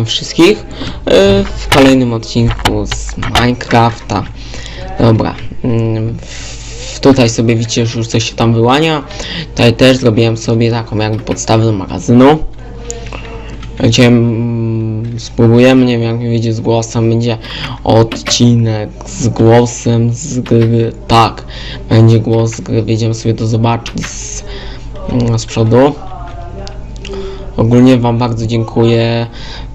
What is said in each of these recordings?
witam wszystkich y, w kolejnym odcinku z Minecrafta. Dobra, mm, tutaj sobie widzicie, że już coś się tam wyłania. Tutaj też zrobiłem sobie taką jakby podstawę do magazynu. Gdzie mm, spróbujemy, nie wiem jak mi wyjdzie z głosem, będzie odcinek z głosem z gry. Tak, będzie głos z gry, wjedziemy sobie to zobaczyć z, mm, z przodu. Ogólnie Wam bardzo dziękuję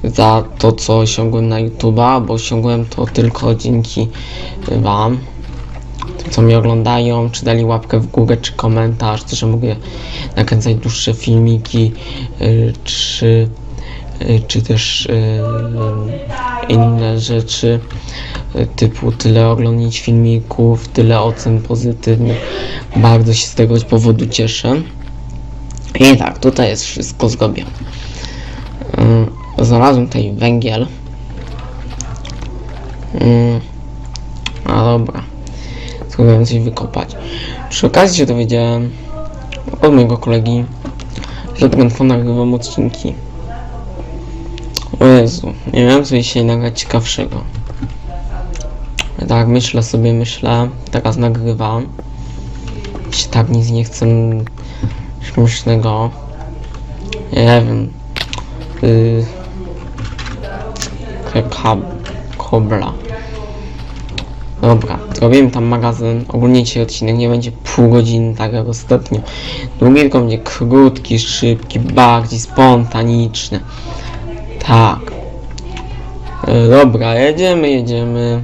za to, co osiągłem na YouTube'a, bo osiągłem to tylko dzięki Wam, tym, co mnie oglądają, czy dali łapkę w górę, czy komentarz, to, że mogę nakręcać dłuższe filmiki, y, czy, y, czy też y, inne rzeczy, y, typu tyle oglądnięć filmików, tyle ocen pozytywnych. Bardzo się z tego powodu cieszę. I tak, tutaj jest wszystko zrobione. Ym, Znalazłem tutaj węgiel. A dobra. Spróbuję coś wykopać. Przy okazji się dowiedziałem od mojego kolegi, że Drętwo nagrywam odcinki. O Jezu, nie miałem coś dzisiaj nagrać ciekawszego. Tak, myślę sobie, myślę, teraz nagrywam. Się tak nic nie chcę śmiesznego. Nie wiem. Yy, kab, kobra. Dobra, zrobiłem tam magazyn. Ogólnie dzisiaj odcinek nie będzie pół godziny, tak jak ostatnio. Drugi tylko będzie krótki, szybki, bardziej spontaniczny. Tak. Yy, dobra, jedziemy, jedziemy.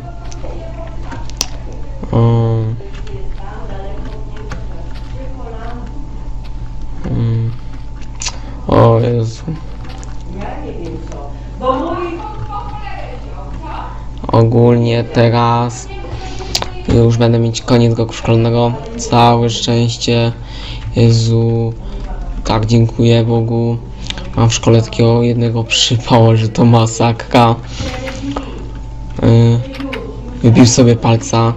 Ogólnie teraz już będę mieć koniec roku szkolnego. Całe szczęście. Jezu. Tak, dziękuję Bogu. Mam w szkole takiego jednego przypała, że to masakra. Yy, wybił sobie palca.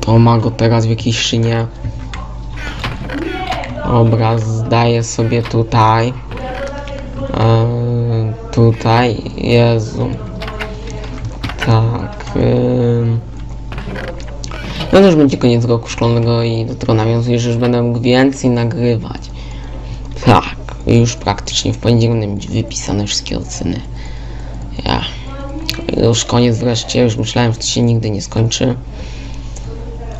To ma go teraz w jakiejś szynie. Dobra, zdaję sobie tutaj. Eee, tutaj, Jezu. Tak. ym. No to już będzie koniec roku szkolnego i do tego nawiązuję, że już będę mógł więcej nagrywać. Tak, już praktycznie w poniedziałek będę mieć wypisane wszystkie oceny. Ja. Już koniec wreszcie, już myślałem, że to się nigdy nie skończy.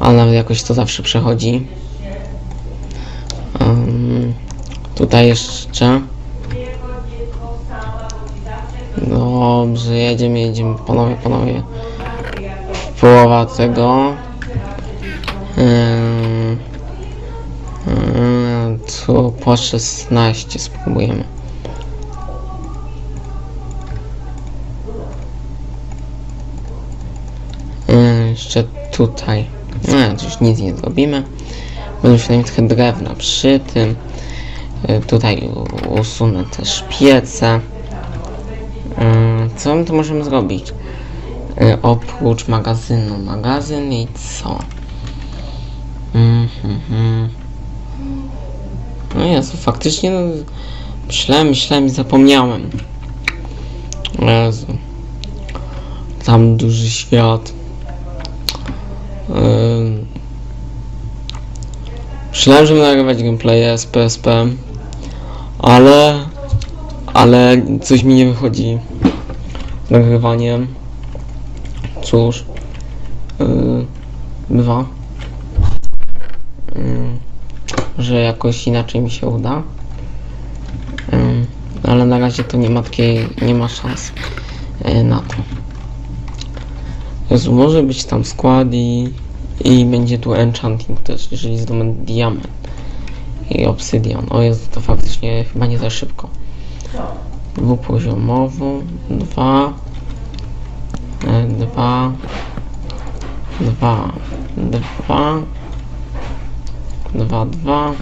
Ale nawet jakoś to zawsze przechodzi. Ym, tutaj jeszcze. Dobrze, jedziemy, jedziemy, panowie, panowie. Połowa tego. Ym, ym, tu po 16 spróbujemy. Ym, jeszcze tutaj. No, już nic nie zrobimy. Będę przynajmniej trochę drewna przy tym. Tutaj usunę też piece. Co my tu możemy zrobić? Y, Oprócz magazynu. Magazyn i co? Mhm. No Jezu, faktycznie no, myślałem, myślałem i zapomniałem. Jezu. Tam duży świat. Ym, Myślałem, że będę nagrywać gameplaye z PSP, ale, ale coś mi nie wychodzi nagrywaniem. Cóż, yy, bywa, yy, że jakoś inaczej mi się uda, yy, ale na razie to nie ma takiej, nie ma szans yy, na to. Jezu, może być tam skład i, i będzie tu enchanting też, jeżeli zdobędę diament i obsydian. O Jezu, to faktycznie chyba nie za szybko. Dwupoziomową, dwa, e, dwa, dwa, dwa, dwa, dwa,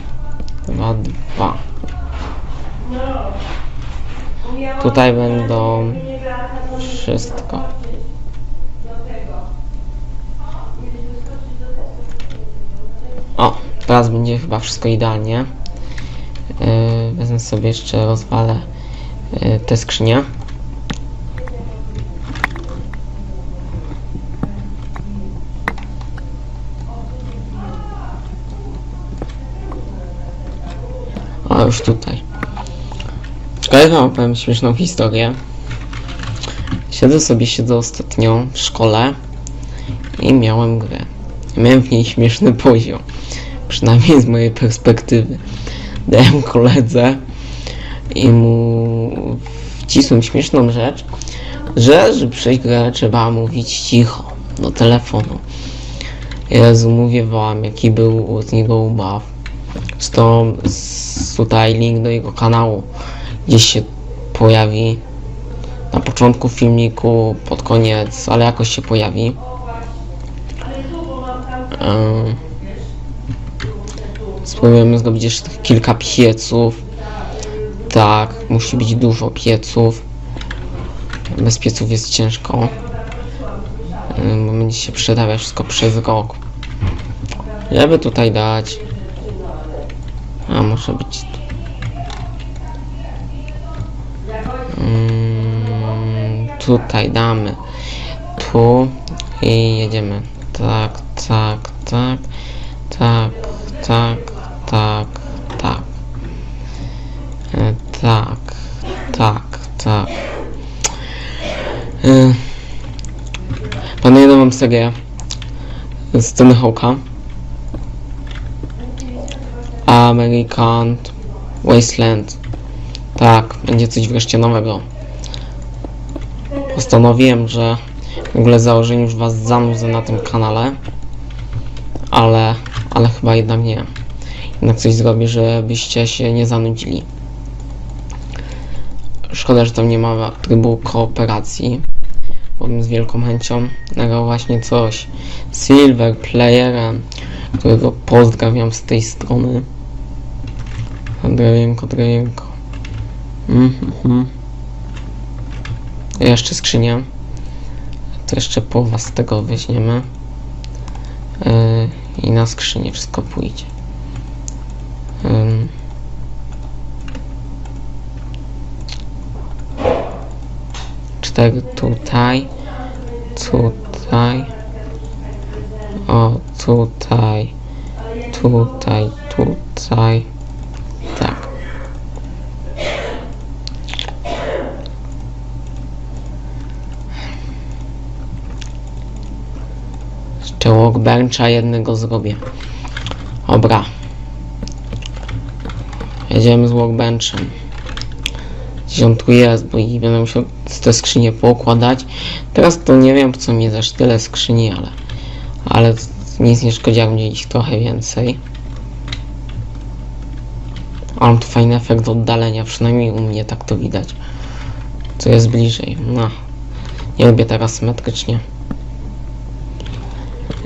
dwa, dwa. Tutaj będą wszystko. O, teraz będzie chyba wszystko idealnie. Yy, wezmę sobie jeszcze, rozwalę te skrzynie. A już tutaj. Wczoraj wam opowiem śmieszną historię. Siedzę sobie, siedzę ostatnio w szkole i miałem grę. Miałem w niej śmieszny poziom. Przynajmniej z mojej perspektywy. Dałem koledze i mu wcisłem śmieszną rzecz, że żeby przejść grę trzeba mówić cicho do telefonu. Jezu, mówię wam, jaki był z niego ubaw. Z, tutaj link do jego kanału gdzieś się pojawi na początku filmiku, pod koniec, ale jakoś się pojawi. Ym, Spróbujemy zrobić jeszcze kilka pieców. Tak, musi być dużo pieców. Bez pieców jest ciężko. Bo będzie się przydawać wszystko przez rok. Żeby tutaj dać. A może być. Mm, tutaj damy tu i jedziemy. Tak, tak, tak, tak, tak, tak. E, Tak, tak, tak. E, Planuję nową serię z Tony Hawka. American Wasteland. Tak, będzie coś wreszcie nowego. Postanowiłem, że w ogóle założę już was zanudzę na tym kanale. Ale, ale chyba jednak nie. Jednak coś zrobię, żebyście się nie zanudzili. Szkoda, że tam nie ma trybu kooperacji bym z wielką chęcią nagrał właśnie coś z Silver Playera, którego pozdrawiam z tej strony. Drejenko, drejenko. Mm. Jeszcze skrzynia. To jeszcze połowa z tego weźmiemy. Yy, I na skrzynię wszystko pójdzie. Yy. 4 tutaj, tutaj, o tutaj, tutaj, tutaj, tak. Jeszcze workbencha jednego zrobię. Dobra. Jedziemy z workbenchem. Gdzieś on tu jest, bo i będę musiał te skrzynie poukładać. Teraz to nie wiem co mi też tyle skrzyni, ale... Ale nic nie szkodzi, jak będzie ich trochę więcej. Mam tu fajny efekt oddalenia, przynajmniej u mnie tak to widać. Co jest bliżej. No. Nie lubię teraz symetrycznie.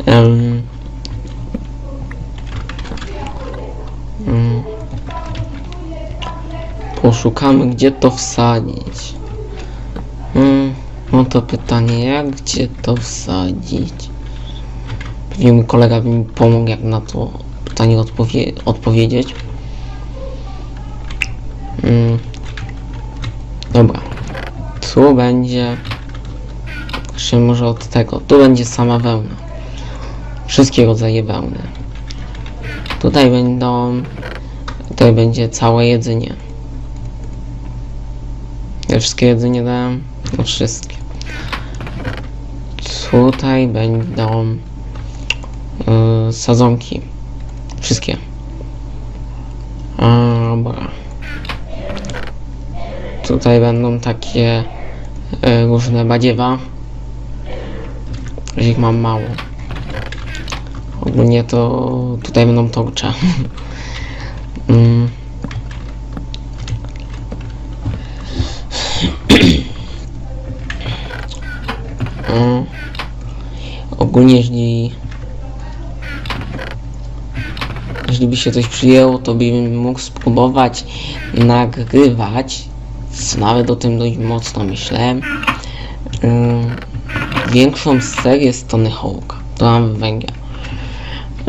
Em. Poszukamy, gdzie to wsadzić. Mm. No to pytanie, jak gdzie to wsadzić? Pewnie mój kolega by mi pomógł, jak na to pytanie odpowie odpowiedzieć. Mm. Dobra. Tu będzie. Jeszcze może od tego. Tu będzie sama wełna. Wszystkie rodzaje wełny. Tutaj będą. Tutaj będzie całe jedzenie. Ja wszystkie jedzenie dałem? No wszystkie. Tutaj będą yy, sadzonki. Wszystkie. Dobra. Tutaj będą takie e, różne badziewa. Że ich mam mało. Ogólnie to tutaj będą torcze. Mm. Jeśli by się coś przyjęło, to bym mógł spróbować nagrywać nawet o tym dość mocno myślałem. Ym, większą serię z Tony Hawka. To mam węgiel.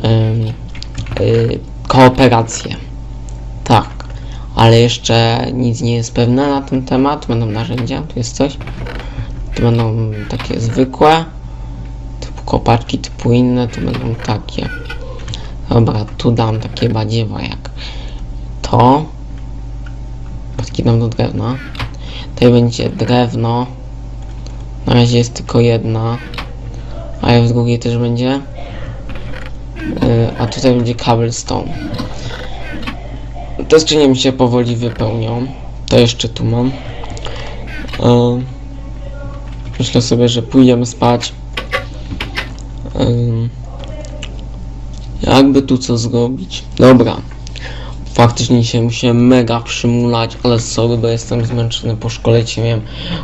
Ym, y, kooperację. Tak. Ale jeszcze nic nie jest pewne na ten temat. Będą narzędzia. Tu jest coś. Tu będą takie zwykłe. Typu kopaczki, typu inne. Tu będą takie. Dobra, tu dam takie badziewa jak to. Podkinam do drewna. Tutaj będzie drewno. Na razie jest tylko jedna. Ale w drugiej też będzie. Yy, a tutaj będzie cobblestone. Te skrzynie mi się powoli wypełnią. To jeszcze tu mam. Yy, myślę sobie, że pójdziemy spać. Yy, jakby tu co zrobić? Dobra. Faktycznie się musiałem mega przymulać, ale sorry, bo jestem zmęczony po szkole. Dzisiaj miałem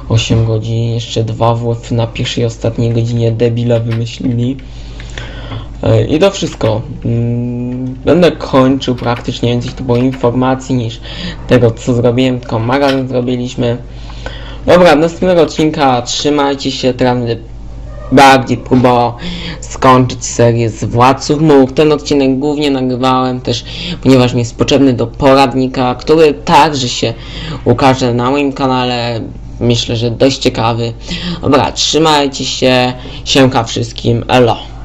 8 godzin, jeszcze dwa WF na pierwszej i ostatniej godzinie debila wymyślili. E, I to wszystko. Mm, Będę kończył praktycznie więcej to było informacji niż tego co zrobiłem, tylko magazyn zrobiliśmy. Dobra, do następnego odcinka trzymajcie się, teraz bardziej próbował skończyć serię z Władców Much. Ten odcinek głównie nagrywałem też, ponieważ mi jest potrzebny do poradnika, który także się ukaże na moim kanale. Myślę, że dość ciekawy. Dobra, trzymajcie się. Siemka wszystkim. Elo.